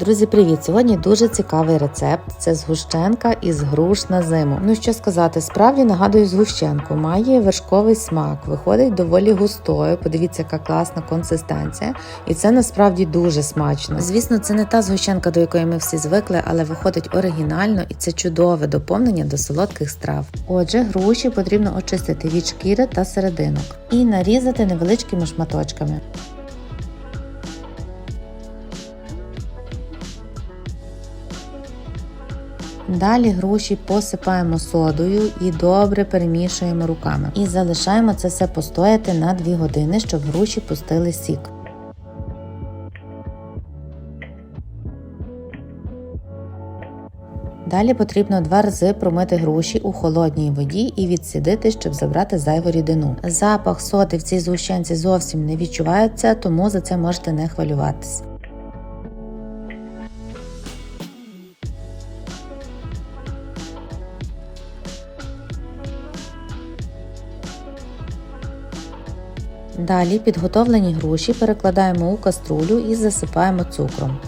Друзі, привіт! Сьогодні дуже цікавий рецепт. Це згущенка із груш на зиму. Ну що сказати, справді нагадую згущенку. Має вершковий смак, виходить доволі густою. Подивіться, яка класна консистенція, і це насправді дуже смачно. Звісно, це не та згущенка, до якої ми всі звикли, але виходить оригінально і це чудове доповнення до солодких страв. Отже, груші потрібно очистити від шкіри та серединок і нарізати невеличкими шматочками. Далі груші посипаємо содою і добре перемішуємо руками. І залишаємо це все постояти на 2 години, щоб груші пустили сік. Далі потрібно два рази промити груші у холодній воді і відсідити, щоб забрати зайву рідину. Запах соди в цій згущенці зовсім не відчувається, тому за це можете не хвилюватись. Далі підготовлені груші перекладаємо у каструлю і засипаємо цукром.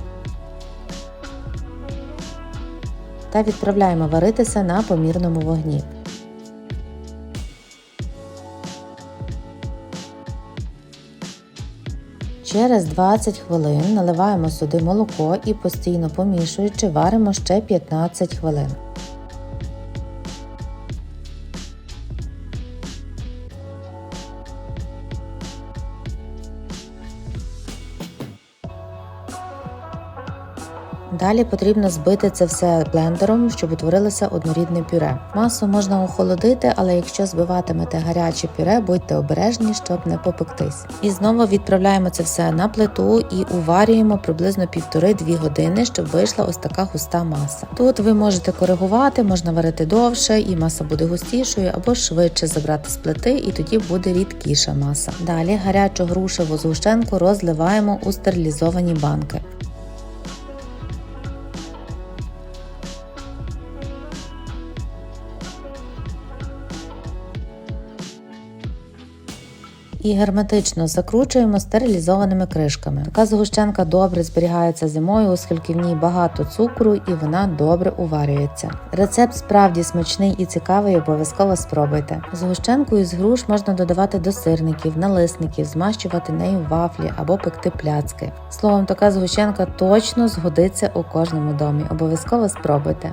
Та відправляємо варитися на помірному вогні. Через 20 хвилин наливаємо сюди молоко і постійно помішуючи варимо ще 15 хвилин. Далі потрібно збити це все блендером, щоб утворилося однорідне пюре. Масу можна охолодити, але якщо збиватимете гаряче пюре, будьте обережні, щоб не попектись. І знову відправляємо це все на плиту і уварюємо приблизно 1,5-2 години, щоб вийшла ось така густа маса. Тут ви можете коригувати, можна варити довше, і маса буде густішою, або швидше забрати з плити, і тоді буде рідкіша маса. Далі гарячу грушеву згущенку розливаємо у стерилізовані банки. І герметично закручуємо стерилізованими кришками. Така згущенка добре зберігається зимою, оскільки в ній багато цукру і вона добре уварюється. Рецепт справді смачний і цікавий, обов'язково спробуйте. Згущенку із груш можна додавати до сирників, налисників, змащувати нею вафлі або пекти пляцки. Словом, така згущенка точно згодиться у кожному домі. Обов'язково спробуйте.